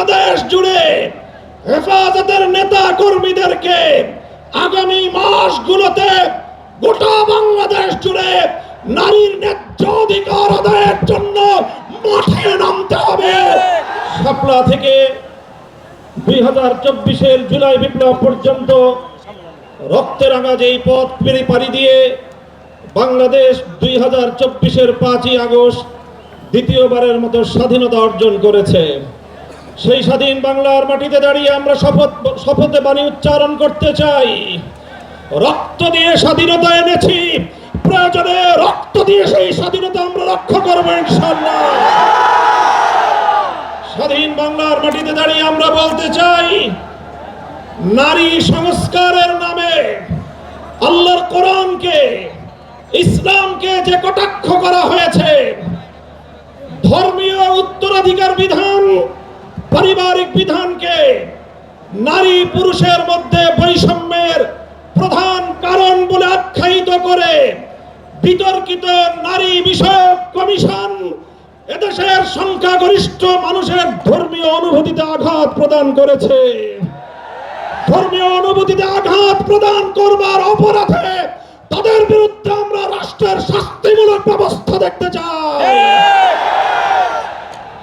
বাংলাদেশ জুড়ে হেফাজতের নেতা কর্মীদেরকে আগামী মাসগুলোতে গোটা বাংলাদেশ জুড়ে নারীর ন্যায্য অধিকার আদায়ের জন্য মাঠে নামতে হবে। শাপলা থেকে দুই হাজার চব্বিশের জুলাই বিপ্লব পর্যন্ত রক্তের রাঙা যেই পথ পেরে পাড়ি দিয়ে বাংলাদেশ দুই হাজার চব্বিশের পাঁচই আগস্ট দ্বিতীয়বারের মতো স্বাধীনতা অর্জন করেছে। সেই স্বাধীন বাংলার মাটিতে দাঁড়িয়ে আমরা শপথ, শপথে বাণী উচ্চারণ করতে চাই। রক্ত দিয়ে স্বাধীনতা এনেছি। প্রয়োজনে রক্ত দিয়ে সেই স্বাধীনতা আমরা রক্ষা করব ইনশাল্লাহ স্বাধীন বাংলার মাটিতে দাঁড়িয়ে আমরা বলতে চাই, নারী সংস্কারের নামে আল্লাহর কোরআনকে, ইসলামকে যে কটাক্ষ করা হয়েছে, ধর্মীয় উত্তরাধিকার বিধান পারিবারিক বিধানকে নারী পুরুষের মধ্যে বৈষম্যের প্রধান কারণ বলে আখ্যায়িত করে বিতর্কিত নারী বিষয়ক কমিশন এদেশের সংখ্যাগরিষ্ঠ মানুষের ধর্মীয় অনুভূতিতে আঘাত প্রদান করেছে। ধর্মীয় অনুভূতিতে আঘাত প্রদান করবার অপরাধে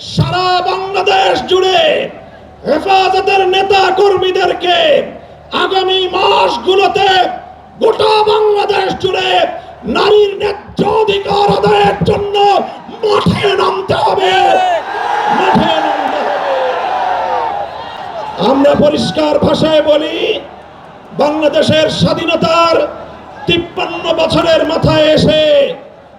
সারা বাংলাদেশ জুড়ে হেফাজতের নেতা কর্মীদেরকে আগামী মাসগুলোতে গোটা বাংলাদেশ জুড়ে নারীর ন্যায্য অধিকার আদায়ের জন্য মাঠে নামতে হবে। মাঠে নামতে হবে। আমরা পরিষ্কার ভাষায় বলি, বাংলাদেশের স্বাধীনতার তিপ্পান্ন বছরের মাথায় এসে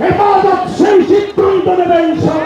হেফাজত সেই সিদ্ধান্ত নেবে ইনশাল